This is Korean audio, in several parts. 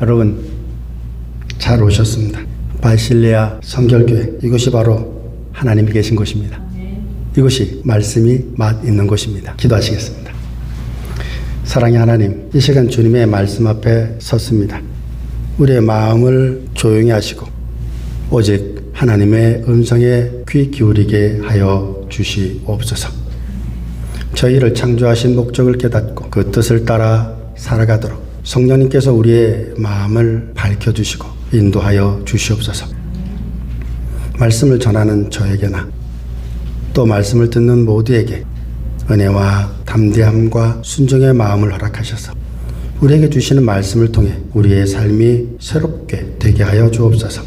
여러분 잘 오셨습니다. 바실리아 성결교회 이곳이 바로 하나님이 계신 곳입니다. 이곳이 말씀이 맛 있는 곳입니다. 기도하시겠습니다. 사랑의 하나님, 이 시간 주님의 말씀 앞에 섰습니다. 우리의 마음을 조용히 하시고 오직 하나님의 음성에 귀 기울이게 하여 주시옵소서. 저희를 창조하신 목적을 깨닫고 그 뜻을 따라 살아가도록 성령님께서 우리의 마음을 밝혀주시고 인도하여 주시옵소서. 말씀을 전하는 저에게나 또 말씀을 듣는 모두에게 은혜와 담대함과 순종의 마음을 허락하셔서 우리에게 주시는 말씀을 통해 우리의 삶이 새롭게 되게 하여 주옵소서.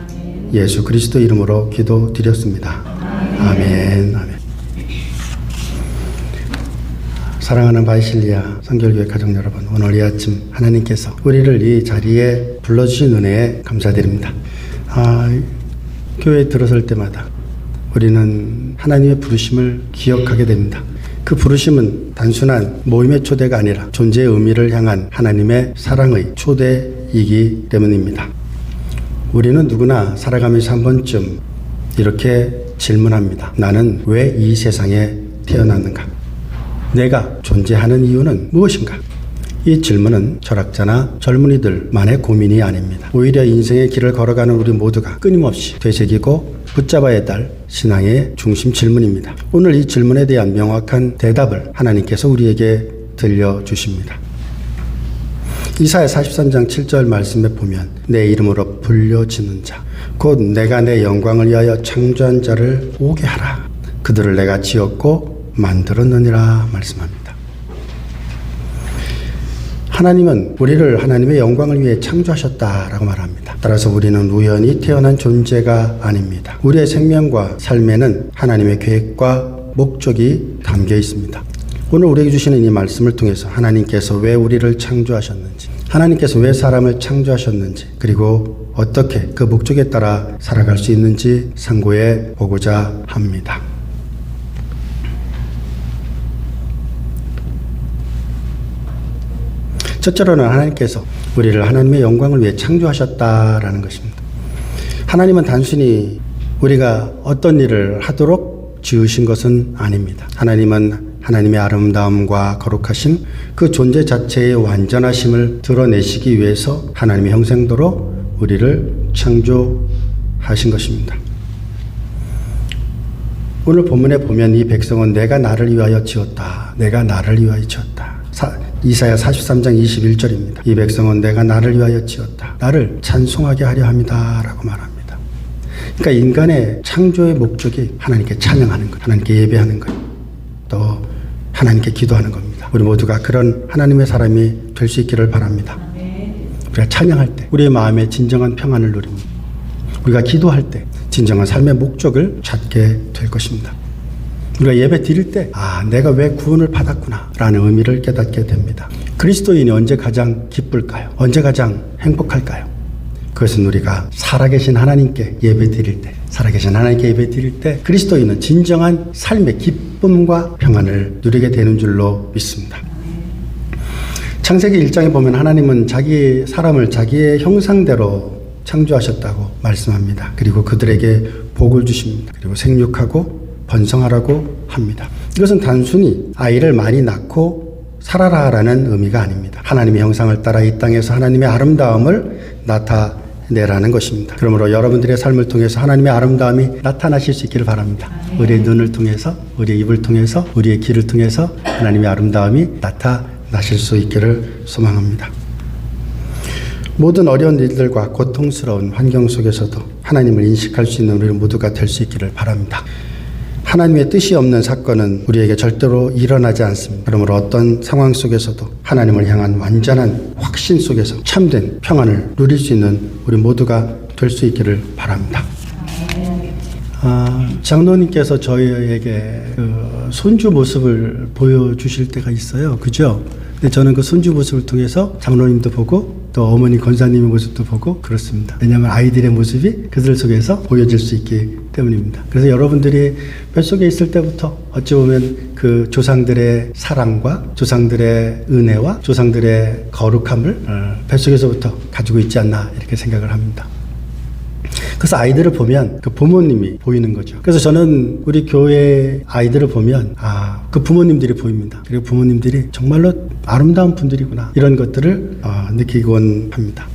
예수 그리스도 이름으로 기도드렸습니다. 아멘. 아멘. 사랑하는 바이실리아 성결교회 가족 여러분, 오늘 이 아침 하나님께서 우리를 이 자리에 불러주신 은혜에 감사드립니다. 아, 교회에 들어설 때마다 우리는 하나님의 부르심을 기억하게 됩니다. 그 부르심은 단순한 모임의 초대가 아니라 존재의 의미를 향한 하나님의 사랑의 초대이기 때문입니다. 우리는 누구나 살아가면서 한 번쯤 이렇게 질문합니다. 나는 왜 이 세상에 태어났는가? 내가 존재하는 이유는 무엇인가? 이 질문은 철학자나 젊은이들만의 고민이 아닙니다. 오히려 인생의 길을 걸어가는 우리 모두가 끊임없이 되새기고 붙잡아야 할 신앙의 중심 질문입니다. 오늘 이 질문에 대한 명확한 대답을 하나님께서 우리에게 들려주십니다. 이사야 43장 7절 말씀에 보면 내 이름으로 불려지는 자, 곧 내가 내 영광을 위하여 창조한 자를 오게 하라. 그들을 내가 지었고 만들었느니라 말씀합니다. 하나님은 우리를 하나님의 영광을 위해 창조하셨다라고 말합니다. 따라서 우리는 우연히 태어난 존재가 아닙니다. 우리의 생명과 삶에는 하나님의 계획과 목적이 담겨 있습니다. 오늘 우리에게 주시는 이 말씀을 통해서 하나님께서 왜 우리를 창조하셨는지, 하나님께서 왜 사람을 창조하셨는지, 그리고 어떻게 그 목적에 따라 살아갈 수 있는지 상고해 보고자 합니다. 첫째로는 하나님께서 우리를 하나님의 영광을 위해 창조하셨다라는 것입니다. 하나님은 단순히 우리가 어떤 일을 하도록 지으신 것은 아닙니다. 하나님은 하나님의 아름다움과 거룩하심, 그 존재 자체의 완전하심을 드러내시기 위해서 하나님의 형상도로 우리를 창조하신 것입니다. 오늘 본문에 보면 이 백성은 내가 나를 위하여 지었다. 내가 나를 위하여 지었다. 사, 이사야 43장 21절입니다. 이 백성은 내가 나를 위하여 지었다. 나를 찬송하게 하려 합니다. 라고 말합니다. 그러니까 인간의 창조의 목적이 하나님께 찬양하는 것, 하나님께 예배하는 것, 또 하나님께 기도하는 겁니다. 우리 모두가 그런 하나님의 사람이 될 수 있기를 바랍니다. 우리가 찬양할 때 우리의 마음에 진정한 평안을 누립니다. 우리가 기도할 때 진정한 삶의 목적을 찾게 될 것입니다. 우리가 예배 드릴 때, 아, 내가 왜 구원을 받았구나, 라는 의미를 깨닫게 됩니다. 그리스도인이 언제 가장 기쁠까요? 언제 가장 행복할까요? 그것은 우리가 살아계신 하나님께 예배 드릴 때, 살아계신 하나님께 예배 드릴 때, 그리스도인은 진정한 삶의 기쁨과 평안을 누리게 되는 줄로 믿습니다. 창세기 1장에 보면 하나님은 자기 사람을 자기의 형상대로 창조하셨다고 말씀합니다. 그리고 그들에게 복을 주십니다. 그리고 생육하고 번성하라고 합니다. 이것은 단순히 아이를 많이 낳고 살아라라는 의미가 아닙니다. 하나님의 형상을 따라 이 땅에서 하나님의 아름다움을 나타내라는 것입니다. 그러므로 여러분들의 삶을 통해서 하나님의 아름다움이 나타나실 수 있기를 바랍니다. 우리의 눈을 통해서, 우리의 입을 통해서, 우리의 귀를 통해서 하나님의 아름다움이 나타나실 수 있기를 소망합니다. 모든 어려운 일들과 고통스러운 환경 속에서도 하나님을 인식할 수 있는 우리 모두가 될 수 있기를 바랍니다. 하나님의 뜻이 없는 사건은 우리에게 절대로 일어나지 않습니다. 그러므로 어떤 상황 속에서도 하나님을 향한 완전한 확신 속에서 참된 평안을 누릴 수 있는 우리 모두가 될 수 있기를 바랍니다. 아, 장로님께서 저희에게 그 손주 모습을 보여주실 때가 있어요. 그죠? 근데 저는 그 손주 모습을 통해서 장로님도 보고 또 어머니 권사님의 모습도 보고 그렇습니다. 왜냐하면 아이들의 모습이 그들 속에서 보여질 수 있기 때문입니다. 그래서 여러분들이 뱃속에 있을 때부터 어찌 보면 그 조상들의 사랑과 조상들의 은혜와 조상들의 거룩함을 어, 뱃속에서부터 가지고 있지 않나 이렇게 생각을 합니다. 그래서 아이들을 보면 그 부모님이 보이는 거죠. 그래서 저는 우리 교회 아이들을 보면 아, 그 부모님들이 보입니다. 그리고 부모님들이 정말로 아름다운 분들이구나. 이런 것들을 어, 느끼곤 합니다.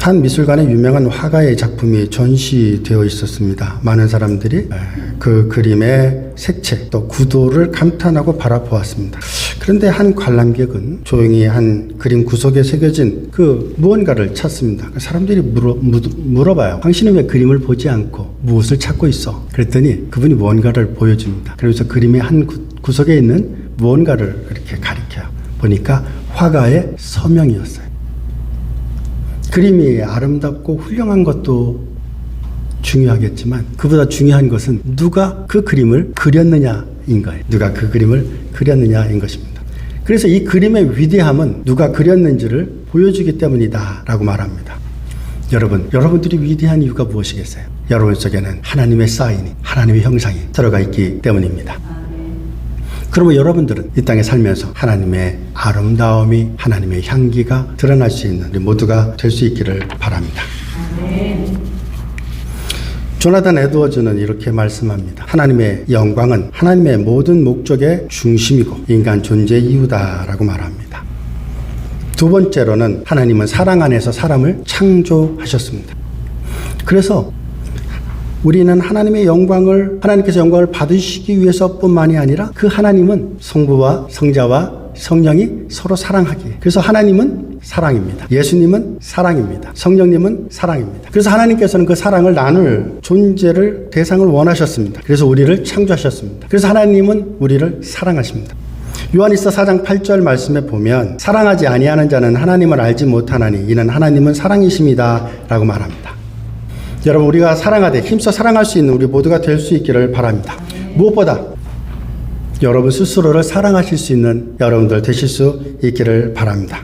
한 미술관에 유명한 화가의 작품이 전시되어 있었습니다. 많은 사람들이 에, 그 그림의 색채 또 구도를 감탄하고 바라보았습니다. 그런데 한 관람객은 조용히 한 그림 구석에 새겨진 그 무언가를 찾습니다. 그 사람들이 물어, 물어, 봐요 당신은 왜 그림을 보지 않고 무엇을 찾고 있어? 그랬더니 그분이 무언가를 보여줍니다. 그래서 그림의 한 구, 구석에 있는 무언가를 이렇게 가리켜요. 보니까 화가의 서명이었어요. 그림이 아름답고 훌륭한 것도 중요하겠지만 그보다 중요한 것은 누가 그 그림을 그렸느냐인 거예요. 누가 그 그림을 그렸느냐인 것입니다. 그래서 이 그림의 위대함은 누가 그렸는지를 보여주기 때문이다라고 말합니다. 여러분, 여러분들이 위대한 이유가 무엇이겠어요? 여러분 속에는 하나님의 사인이, 하나님의 형상이 들어가 있기 때문입니다. 그러면 여러분들은 이 땅에 살면서 하나님의 아름다움이 하나님의 향기가 드러날 수 있는 우리 모두가 될 수 있기를 바랍니다. 조나단 에드워즈는 이렇게 말씀합니다. 하나님의 영광은 하나님의 모든 목적의 중심이고 인간 존재 이유다라고 말합니다. 두 번째로는 하나님은 사랑 안에서 사람을 창조하셨습니다. 그래서 우리는 하나님의 영광을 하나님께서 영광을 받으시기 위해서뿐만이 아니라 그 하나님은 성부와 성자와 성령이 서로 사랑하기. 그래서 하나님은 사랑입니다. 예수님은 사랑입니다. 성령님은 사랑입니다. 그래서 하나님께서는 그 사랑을 나눌 존재를 대상을 원하셨습니다. 그래서 우리를 창조하셨습니다. 그래서 하나님은 우리를 사랑하십니다. 요한일서 4장 8절 말씀에 보면 사랑하지 아니하는 자는 하나님을 알지 못하나니 이는 하나님은 사랑이십니다라고 말합니다. 여러분 우리가 사랑하되 힘써 사랑할 수 있는 우리 모두가 될 수 있기를 바랍니다. 무엇보다 여러분 스스로를 사랑하실 수 있는 여러분들 되실 수 있기를 바랍니다.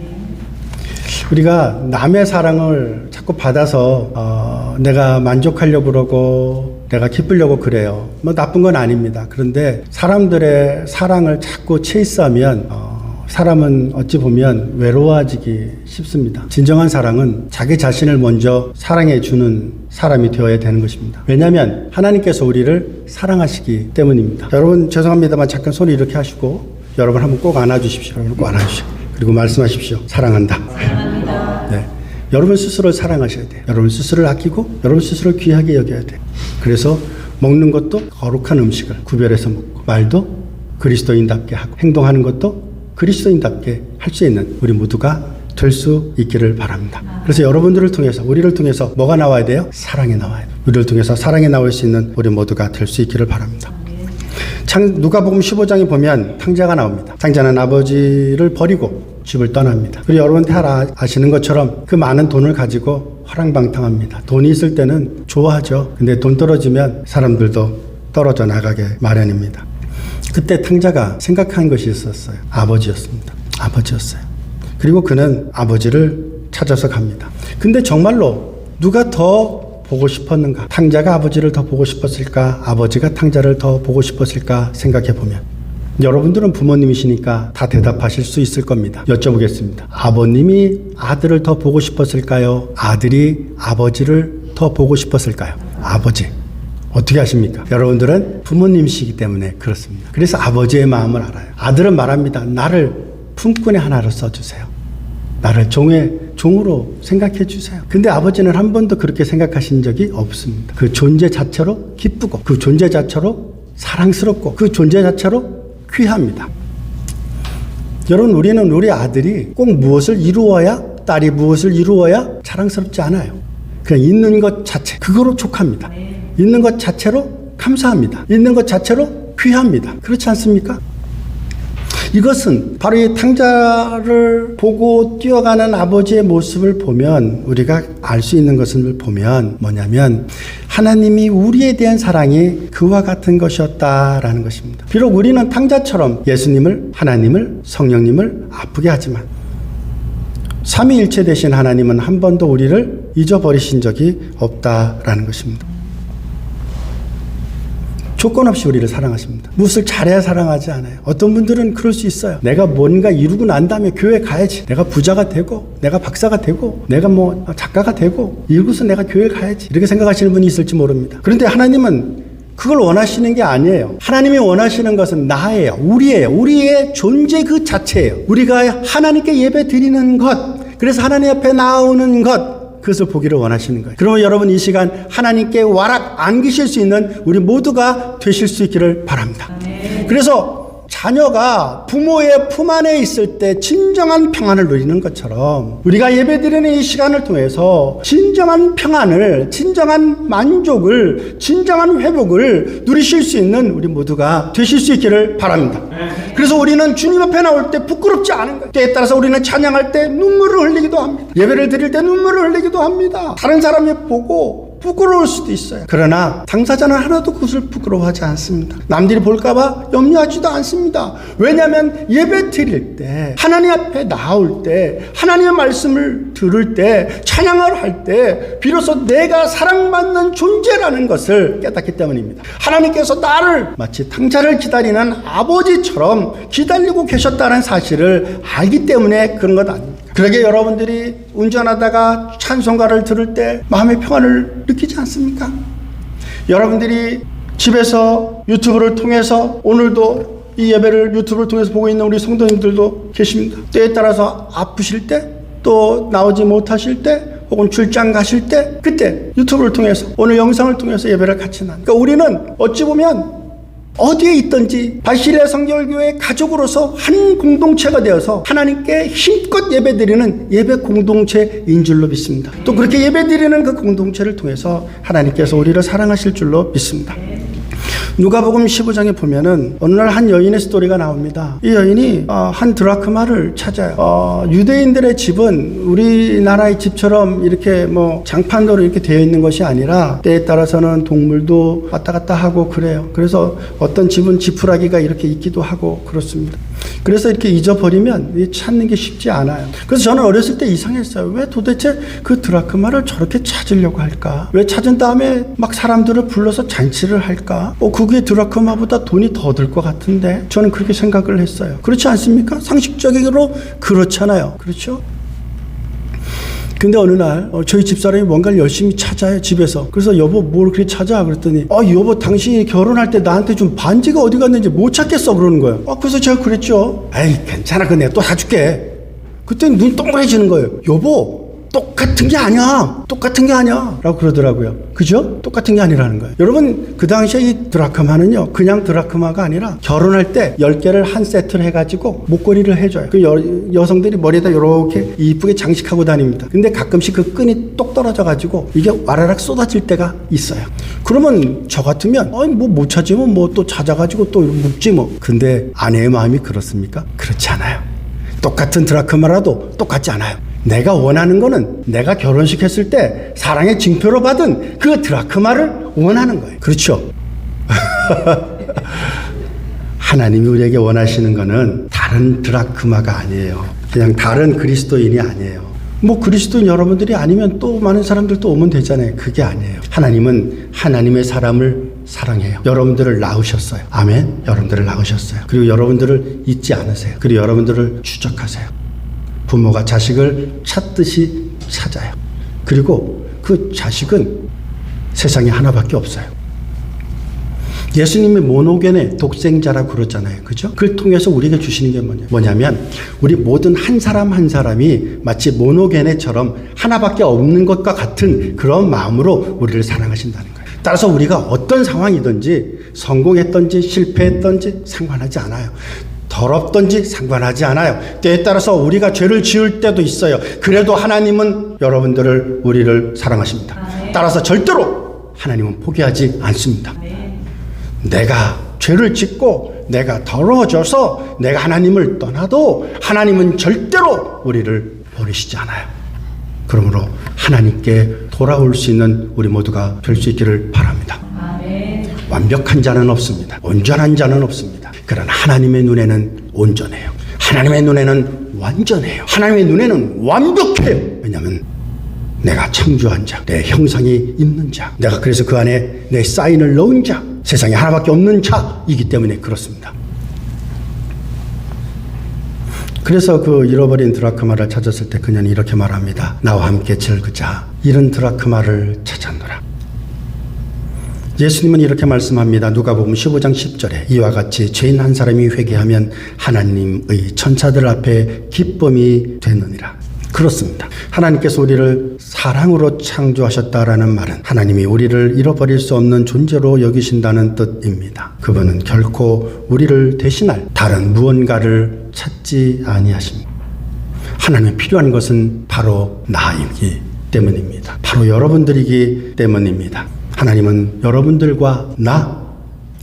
우리가 남의 사랑을 자꾸 받아서 어, 내가 만족하려고 그러고 내가 기쁘려고 그래요. 뭐 나쁜 건 아닙니다. 그런데 사람들의 사랑을 자꾸 체이스하면 어, 사람은 어찌 보면 외로워지기 쉽습니다. 진정한 사랑은 자기 자신을 먼저 사랑해 주는 사람이 되어야 되는 것입니다. 왜냐하면 하나님께서 우리를 사랑하시기 때문입니다. 여러분 죄송합니다만 잠깐 손을 이렇게 하시고 여러분 한번 꼭 안아주십시오. 여러분 꼭 안아주십시오. 그리고 말씀하십시오. 사랑한다. 네. 여러분 스스로를 사랑하셔야 돼요. 여러분 스스로를 아끼고 여러분 스스로를 귀하게 여겨야 돼요. 그래서 먹는 것도 거룩한 음식을 구별해서 먹고 말도 그리스도인답게 하고 행동하는 것도 그리스도인답게 할 수 있는 우리 모두가 될 수 있기를 바랍니다. 그래서 여러분들을 통해서 우리를 통해서 뭐가 나와야 돼요? 사랑이 나와야 돼요. 우리를 통해서 사랑이 나올 수 있는 우리 모두가 될 수 있기를 바랍니다. 창, 누가복음 15장에 보면 탕자가 나옵니다. 탕자는 아버지를 버리고 집을 떠납니다. 그리고 여러분 잘 아, 아시는 것처럼 그 많은 돈을 가지고 화랑방탕합니다. 돈이 있을 때는 좋아하죠. 근데 돈 떨어지면 사람들도 떨어져 나가게 마련입니다. 그때 탕자가 생각한 것이 있었어요. 아버지였습니다. 아버지였어요. 그리고 그는 아버지를 찾아서 갑니다. 근데 정말로 누가 더 보고 싶었는가? 탕자가 아버지를 더 보고 싶었을까? 아버지가 탕자를 더 보고 싶었을까? 생각해 보면. 여러분들은 부모님이시니까 다 대답하실 수 있을 겁니다. 여쭤보겠습니다. 아버님이 아들을 더 보고 싶었을까요? 아들이 아버지를 더 보고 싶었을까요? 아버지. 어떻게 하십니까? 여러분들은 부모님이시기 때문에 그렇습니다. 그래서 아버지의 마음을 알아요. 아들은 말합니다. 나를 품꾼의 하나로 써주세요. 나를 종의 종으로 생각해 주세요. 근데 아버지는 한 번도 그렇게 생각하신 적이 없습니다. 그 존재 자체로 기쁘고 그 존재 자체로 사랑스럽고 그 존재 자체로 귀합니다. 여러분 우리는 우리 아들이 꼭 무엇을 이루어야 딸이 무엇을 이루어야 자랑스럽지 않아요. 그냥 있는 것 자체 그거로 족합니다. 있는 것 자체로 감사합니다. 있는 것 자체로 귀합니다. 그렇지 않습니까? 이것은 바로 이 탕자를 보고 뛰어가는 아버지의 모습을 보면 우리가 알 수 있는 것을 보면 뭐냐면 하나님이 우리에 대한 사랑이 그와 같은 것이었다라는 것입니다. 비록 우리는 탕자처럼 예수님을 하나님을 성령님을 아프게 하지만 삼위일체 되신 하나님은 한 번도 우리를 잊어버리신 적이 없다라는 것입니다. 조건 없이 우리를 사랑하십니다. 무엇을 잘해야 사랑하지 않아요. 어떤 분들은 그럴 수 있어요. 내가 뭔가 이루고 난 다음에 교회 가야지. 내가 부자가 되고, 내가 박사가 되고, 내가 뭐 작가가 되고, 이러고서 내가 교회 가야지. 이렇게 생각하시는 분이 있을지 모릅니다. 그런데 하나님은 그걸 원하시는 게 아니에요. 하나님이 원하시는 것은 나예요. 우리예요. 우리의 존재 그 자체예요. 우리가 하나님께 예배 드리는 것, 그래서 하나님 앞에 나오는 것, 그것을 보기를 원하시는 거예요. 그러면 여러분 이 시간 하나님께 와락 안기실 수 있는 우리 모두가 되실 수 있기를 바랍니다. 그래서 자녀가 부모의 품 안에 있을 때 진정한 평안을 누리는 것처럼 우리가 예배드리는 이 시간을 통해서 진정한 평안을, 진정한 만족을, 진정한 회복을 누리실 수 있는 우리 모두가 되실 수 있기를 바랍니다. 그래서 우리는 주님 앞에 나올 때 부끄럽지 않은 거예요. 때에 따라서 우리는 찬양할 때 눈물을 흘리기도 합니다. 예배를 드릴 때 눈물을 흘리기도 합니다. 다른 사람이 보고 부끄러울 수도 있어요. 그러나 당사자는 하나도 그것을 부끄러워하지 않습니다. 남들이 볼까봐 염려하지도 않습니다. 왜냐하면 예배 드릴 때, 하나님 앞에 나올 때, 하나님의 말씀을 들을 때, 찬양을 할 때, 비로소 내가 사랑받는 존재라는 것을 깨닫기 때문입니다. 하나님께서 나를 마치 탕자를 기다리는 아버지처럼 기다리고 계셨다는 사실을 알기 때문에 그런 것 아닙니까? 그러게 여러분들이 운전하다가 찬송가를 들을 때 마음의 평안을 느끼지 않습니까? 여러분들이 집에서 유튜브를 통해서 오늘도 이 예배를 유튜브를 통해서 보고 있는 우리 성도님들도 계십니다. 때에 따라서 아프실 때, 또 나오지 못하실 때, 혹은 출장 가실 때, 그때 유튜브를 통해서, 오늘 영상을 통해서 예배를 같이 나누. 그러니까 우리는 어찌 보면 어디에 있든지 바실레 성결교회 가족으로서 한 공동체가 되어서 하나님께 힘껏 예배드리는 예배 공동체인 줄로 믿습니다. 또 그렇게 예배드리는 그 공동체를 통해서 하나님께서 우리를 사랑하실 줄로 믿습니다. 누가복음 15장에 보면은 어느 날 한 여인의 스토리가 나옵니다. 이 여인이 어, 한 드라크마를 찾아요. 어, 유대인들의 집은 우리나라의 집처럼 이렇게 뭐 장판도로 이렇게 되어 있는 것이 아니라 때에 따라서는 동물도 왔다 갔다 하고 그래요. 그래서 어떤 집은 지푸라기가 이렇게 있기도 하고 그렇습니다. 그래서 이렇게 잊어버리면 이 찾는 게 쉽지 않아요. 그래서 저는 어렸을 때 이상했어요. 왜 도대체 그 드라크마를 저렇게 찾으려고 할까? 왜 찾은 다음에 막 사람들을 불러서 잔치를 할까? 어, 그게 드라크마보다 돈이 더 들 것 같은데 저는 그렇게 생각을 했어요. 그렇지 않습니까? 상식적으로 그렇잖아요. 그렇죠? 근데 어느 날 어, 저희 집사람이 뭔가를 열심히 찾아요 집에서. 그래서 여보 뭘 그렇게 찾아? 그랬더니 아 여보 당신이 결혼할 때 나한테 준 반지가 어디 갔는지 못 찾겠어. 그러는 거예요 아 그래서 제가 그랬죠. 에이 괜찮아. 그거 내가 또 사줄게. 그때 눈 동그래지는 거예요. 여보 똑같은 게 아니야. 똑같은 게 아니야. 라고 그러더라고요. 그죠? 똑같은 게 아니라는 거예요. 여러분 그 당시에 이 드라크마는요 그냥 드라크마가 아니라 결혼할 때 10개를 한 세트를 해가지고 목걸이를 해줘요. 그 여, 여성들이 머리에다 이렇게 이쁘게 장식하고 다닙니다. 근데 가끔씩 그 끈이 똑 떨어져 가지고 이게 와라락 쏟아질 때가 있어요. 그러면 저 같으면 아니 뭐못 찾으면 뭐 또 찾아가지고 또 묵지 뭐. 근데 아내의 마음이 그렇습니까? 그렇지 않아요. 똑같은 드라크마라도 똑같지 않아요. 내가 원하는 거는 내가 결혼식 했을 때 사랑의 징표로 받은 그 드라크마를 원하는 거예요. 그렇죠? 하나님이 우리에게 원하시는 거는 다른 드라크마가 아니에요. 그냥 다른 그리스도인이 아니에요. 뭐 그리스도인 여러분들이 아니면 또 많은 사람들 또 오면 되잖아요. 그게 아니에요. 하나님은 하나님의 사람을 사랑해요. 여러분들을 낳으셨어요. 아멘. 여러분들을 낳으셨어요. 그리고 여러분들을 잊지 않으세요. 그리고 여러분들을 추적하세요. 부모가 자식을 찾듯이 찾아요. 그리고 그 자식은 세상에 하나밖에 없어요. 예수님이 모노겐의 독생자라고 그러잖아요. 그죠? 그걸 통해서 우리에게 주시는 게 뭐냐, 뭐냐면, 우리 모든 한 사람 한 사람이 마치 모노겐의처럼 하나밖에 없는 것과 같은 그런 마음으로 우리를 사랑하신다는 거예요. 따라서 우리가 어떤 상황이든지 성공했든지 실패했든지 상관하지 않아요. 더럽든지 상관하지 않아요. 때에 따라서 우리가 죄를 지을 때도 있어요. 그래도 하나님은 여러분들을 우리를 사랑하십니다. 따라서 절대로 하나님은 포기하지 않습니다. 내가 죄를 짓고 내가 더러워져서 내가 하나님을 떠나도 하나님은 절대로 우리를 버리시지 않아요. 그러므로 하나님께 돌아올 수 있는 우리 모두가 될 수 있기를 바랍니다. 완벽한 자는 없습니다. 온전한 자는 없습니다. 그러나 하나님의 눈에는 온전해요. 하나님의 눈에는 완전해요. 하나님의 눈에는 완벽해요. 왜냐하면 내가 창조한 자, 내 형상이 있는 자, 내가 그래서 그 안에 내 사인을 넣은 자, 세상에 하나밖에 없는 자이기 때문에 그렇습니다. 그래서 그 잃어버린 드라크마를 찾았을 때 그녀는 이렇게 말합니다. 나와 함께 즐그자. 이런 드라크마를 찾았노라. 예수님은 이렇게 말씀합니다. 누가복음 15장 10절에 이와 같이 죄인 한 사람이 회개하면 하나님의 천사들 앞에 기쁨이 되느니라. 그렇습니다. 하나님께서 우리를 사랑으로 창조하셨다라는 말은 하나님이 우리를 잃어버릴 수 없는 존재로 여기신다는 뜻입니다. 그분은 결코 우리를 대신할 다른 무언가를 찾지 아니하십니다. 하나님이 필요한 것은 바로 나이기 때문입니다. 바로 여러분들이기 때문입니다. 하나님은 여러분들과 나,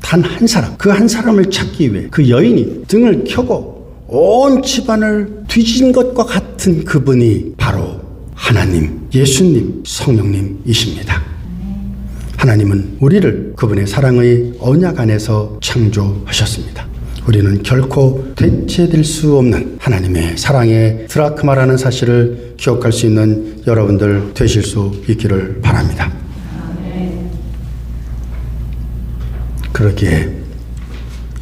단 한 사람, 그 한 사람을 찾기 위해 그 여인이 등을 켜고 온 집안을 뒤진 것과 같은 그분이 바로 하나님, 예수님, 성령님이십니다. 하나님은 우리를 그분의 사랑의 언약 안에서 창조하셨습니다. 우리는 결코 대체될 수 없는 하나님의 사랑의 드라크마라는 사실을 기억할 수 있는 여러분들 되실 수 있기를 바랍니다. 그러기에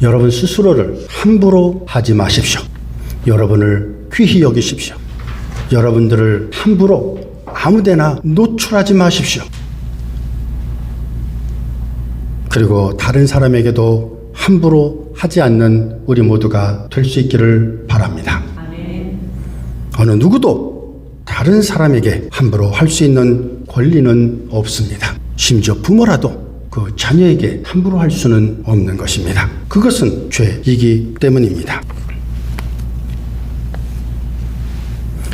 여러분 스스로를 함부로 하지 마십시오. 여러분을 귀히 여기십시오. 여러분들을 함부로 아무데나 노출하지 마십시오. 그리고 다른 사람에게도 함부로 하지 않는 우리 모두가 될 수 있기를 바랍니다. 어느 누구도 다른 사람에게 함부로 할 수 있는 권리는 없습니다. 심지어 부모라도 그 자녀에게 함부로 할 수는 없는 것입니다. 그것은 죄이기 때문입니다.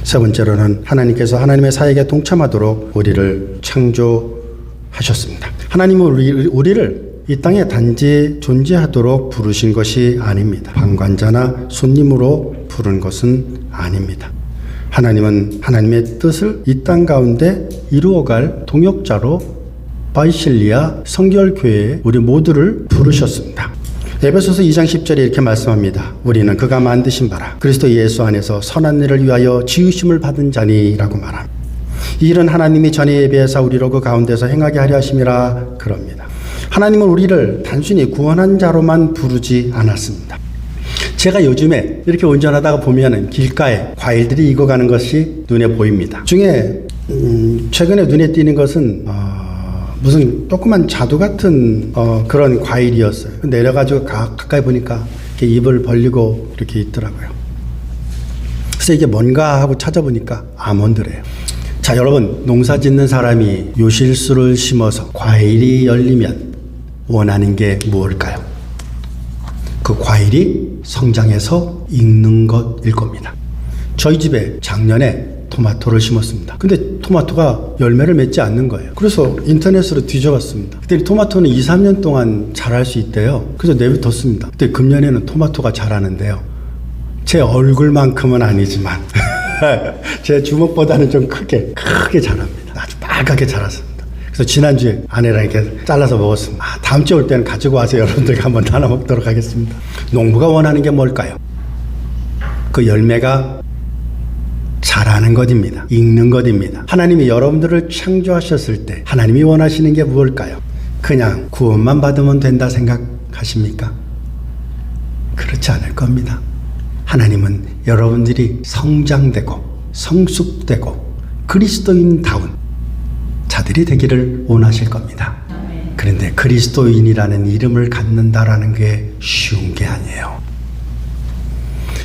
세 번째로는 하나님께서 하나님의 사역에 동참하도록 우리를 창조하셨습니다. 하나님은 우리, 우리를 이 땅에 단지 존재하도록 부르신 것이 아닙니다. 방관자나 손님으로 부른 것은 아닙니다. 하나님은 하나님의 뜻을 이 땅 가운데 이루어갈 동역자로 바이실리아 성결교회에 우리 모두를 부르셨습니다. 에베소서 2장 10절에 이렇게 말씀합니다. 우리는 그가 만드신 바라 그리스도 예수 안에서 선한 일을 위하여 지으심을 받은 자니라고 말합니다. 이 일은 하나님이 전에 예배해서 우리로 그 가운데서 행하게 하려 하심이라 그럽니다. 하나님은 우리를 단순히 구원한 자로만 부르지 않았습니다. 제가 요즘에 이렇게 운전하다가 보면은 길가에 과일들이 익어가는 것이 눈에 보입니다. 중에 음, 최근에 눈에 띄는 것은 어, 무슨 조그만 자두 같은 어, 그런 과일이었어요. 내려가지고 가, 가까이 보니까 이렇게 입을 벌리고 이렇게 있더라고요. 그래서 이게 뭔가 하고 찾아보니까 아몬드래요. 자, 여러분, 농사 짓는 사람이 요실수를 심어서 과일이 열리면 원하는 게 무엇일까요? 그 과일이 성장해서 익는 것일 겁니다. 저희 집에 작년에 토마토를 심었습니다. 근데 토마토가 열매를 맺지 않는 거예요. 그래서 인터넷으로 뒤져봤습니다. 그때 토마토는 2, 3년 동안 자랄 수 있대요. 그래서 내비뒀습니다. 그때 금년에는 토마토가 자라는데요. 제 얼굴만큼은 아니지만 제 주먹보다는 좀 크게 크게 자랍니다. 아주 빨갛게 자랐습니다. 그래서 지난주에 아내랑 이렇게 잘라서 먹었습니다. 아, 다음 주에 올 때는 가지고 와서 여러분들과 한번 나눠 먹도록 하겠습니다. 농부가 원하는 게 뭘까요? 그 열매가 자라는 것입니다. 익는 것입니다. 하나님이 여러분들을 창조하셨을 때 하나님이 원하시는 게 무엇일까요? 그냥 구원만 받으면 된다 생각하십니까? 그렇지 않을 겁니다. 하나님은 여러분들이 성장되고 성숙되고 그리스도인다운 자들이 되기를 원하실 겁니다. 그런데 그리스도인이라는 이름을 갖는다라는 게 쉬운 게 아니에요.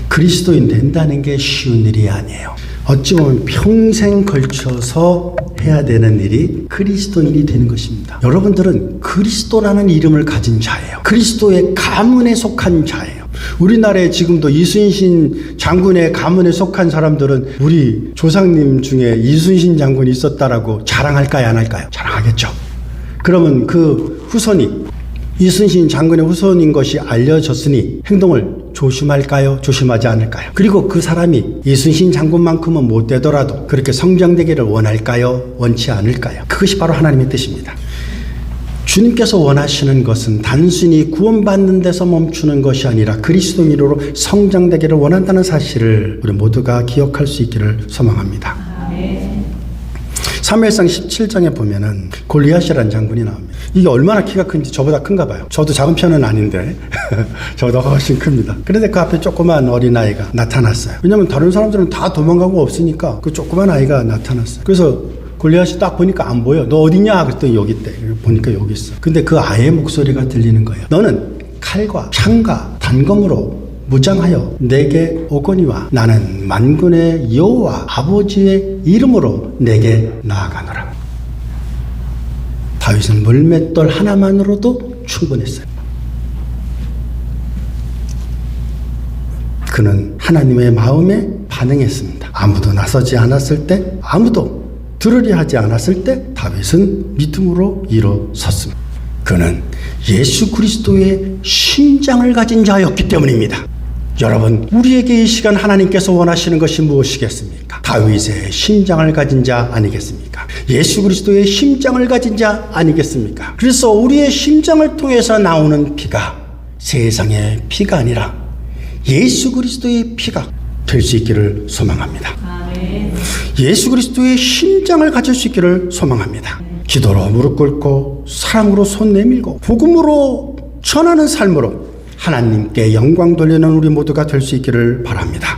그리스도인 된다는 게 쉬운 일이 아니에요. 어찌 보면 평생 걸쳐서 해야 되는 일이 그리스도인이 되는 것입니다. 여러분들은 그리스도라는 이름을 가진 자예요. 그리스도의 가문에 속한 자예요. 우리나라에 지금도 이순신 장군의 가문에 속한 사람들은 우리 조상님 중에 이순신 장군이 있었다라고 자랑할까요, 안 할까요? 자랑하겠죠. 그러면 그 후손이 이순신 장군의 후손인 것이 알려졌으니 행동을 조심할까요? 조심하지 않을까요? 그리고 그 사람이 이순신 장군만큼은 못 되더라도 그렇게 성장되기를 원할까요? 원치 않을까요? 그것이 바로 하나님의 뜻입니다. 주님께서 원하시는 것은 단순히 구원받는 데서 멈추는 것이 아니라 그리스도인으로 성장되기를 원한다는 사실을 우리 모두가 기억할 수 있기를 소망합니다. 아, 네. 3일상 17장에 보면은 골리앗이라는 장군이 나옵니다. 이게 얼마나 키가 큰지 저보다 큰가 봐요. 저도 작은 편은 아닌데 저보다 훨씬 큽니다. 그런데 그 앞에 조그만 어린아이가 나타났어요. 왜냐면 다른 사람들은 다 도망가고 없으니까 그 조그만 아이가 나타났어요. 그래서 골리앗이 딱 보니까 안 보여. 너 어디냐? 그랬더니 여기 있대. 보니까 여기 있어. 근데 그 아이의 목소리가 들리는 거예요. 너는 칼과 창과 단검으로 무장하여 내게 오거니와 나는 만군의 여호와 아버지의 이름으로 내게 나아가노라. 다윗은 물맷돌 하나만으로도 충분했어요. 그는 하나님의 마음에 반응했습니다. 아무도 나서지 않았을 때, 아무도 들으려 하지 않았을 때 다윗은 믿음으로 일어섰습니다. 그는 예수 그리스도의 심장을 가진 자였기 때문입니다. 여러분, 우리에게 이 시간 하나님께서 원하시는 것이 무엇이겠습니까? 다윗의 심장을 가진 자 아니겠습니까? 예수 그리스도의 심장을 가진 자 아니겠습니까? 그래서 우리의 심장을 통해서 나오는 피가 세상의 피가 아니라 예수 그리스도의 피가 될 수 있기를 소망합니다. 예수 그리스도의 심장을 가질 수 있기를 소망합니다. 기도로 무릎 꿇고 사랑으로 손 내밀고 복음으로 전하는 삶으로 하나님께 영광 돌리는 우리 모두가 될 수 있기를 바랍니다.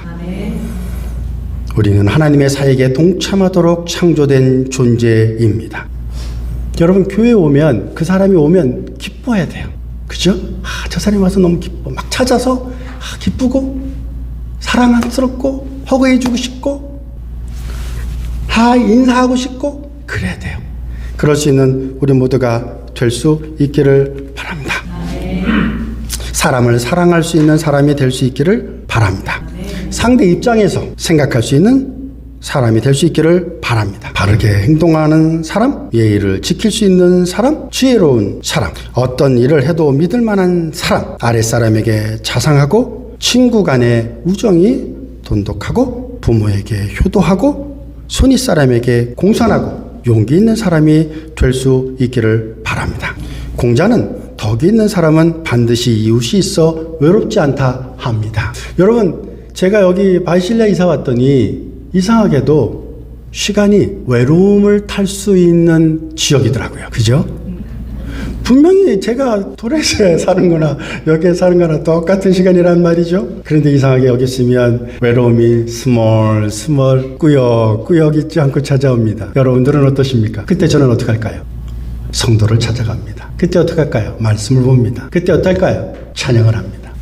우리는 하나님의 사역에 동참하도록 창조된 존재입니다. 여러분 교회 오면 그 사람이 오면 기뻐해야 돼요. 그죠? 아, 저 사람이 와서 너무 기뻐. 막 찾아서 아, 기쁘고 사랑스럽고 허그해주고 싶고 아, 인사하고 싶고 그래야 돼요. 그럴 수 있는 우리 모두가 될 수 있기를 바랍니다. 사람을 사랑할 수 있는 사람이 될 수 있기를 바랍니다. 상대 입장에서 생각할 수 있는 사람이 될 수 있기를 바랍니다. 바르게 행동하는 사람, 예의를 지킬 수 있는 사람, 지혜로운 사람, 어떤 일을 해도 믿을 만한 사람, 아랫사람에게 자상하고 친구 간의 우정이 돈독하고 부모에게 효도하고 손윗 사람에게 공손하고 용기 있는 사람이 될 수 있기를 바랍니다. 공자는 덕이 있는 사람은 반드시 이웃이 있어 외롭지 않다 합니다. 여러분, 제가 여기 바실레 이사 왔더니 이상하게도 시간이 외로움을 탈 수 있는 지역이더라고요. 그죠? 분명히 제가 도레스에 사는 거나 여기에 사는 거나 똑같은 시간이란 말이죠. 그런데 이상하게 여기 있으면 외로움이 스몰 스몰 꾸역 꾸역 있지 않고 찾아옵니다. 여러분들은 어떠십니까? 그때 저는 어떻게 할까요? 성도를 찾아갑니다. 그때 어떻게 할까요? 말씀을 봅니다. 그때 어떨까요? 찬양을 합니다.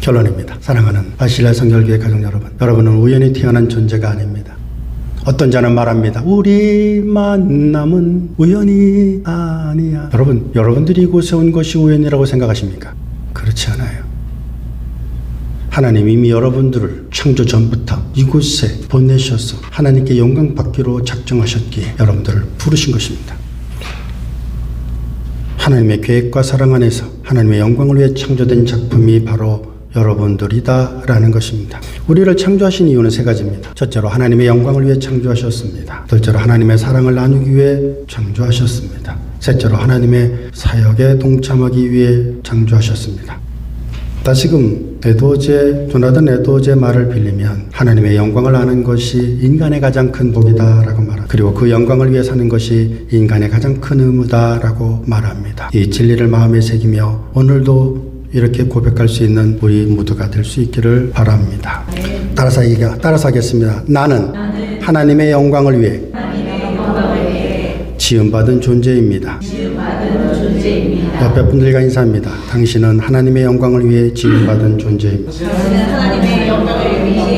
결론입니다. 사랑하는 바실레 성결교회 가족 여러분, 여러분은 우연히 태어난 존재가 아닙니다. 어떤 자는 말합니다. 우리 만남은 우연이 아니야. 여러분, 여러분들이 이곳에 온 것이 우연이라고 생각하십니까? 하나님 이미 여러분들을 창조 전부터 이곳에 보내셔서 하나님께 영광 받기로 작정하셨기에 여러분들을 부르신 것입니다. 하나님의 계획과 사랑 안에서 하나님의 영광을 위해 창조된 작품이 바로 여러분들이다라는 것입니다. 우리를 창조하신 이유는 세 가지입니다. 첫째로 하나님의 영광을 위해 창조하셨습니다. 둘째로 하나님의 사랑을 나누기 위해 창조하셨습니다. 셋째로 하나님의 사역에 동참하기 위해 창조하셨습니다. 다시금 에도제 조나단 에도제 말을 빌리면 하나님의 영광을 아는 것이 인간의 가장 큰 복이다라고 말합니다. 그리고 그 영광을 위해 사는 것이 인간의 가장 큰 의무다라고 말합니다. 이 진리를 마음에 새기며 오늘도 이렇게 고백할 수 있는 우리 모두가 될 수 있기를 바랍니다. 따라서 얘기가 따라서 하겠습니다. 나는 하나님의 영광을 위해 지음받은 존재입니다. 옆에 분들과 인사합니다. 당신은 하나님의 영광을 위해 지음받은 존재입니다. 저는 하나님의 영광을 위해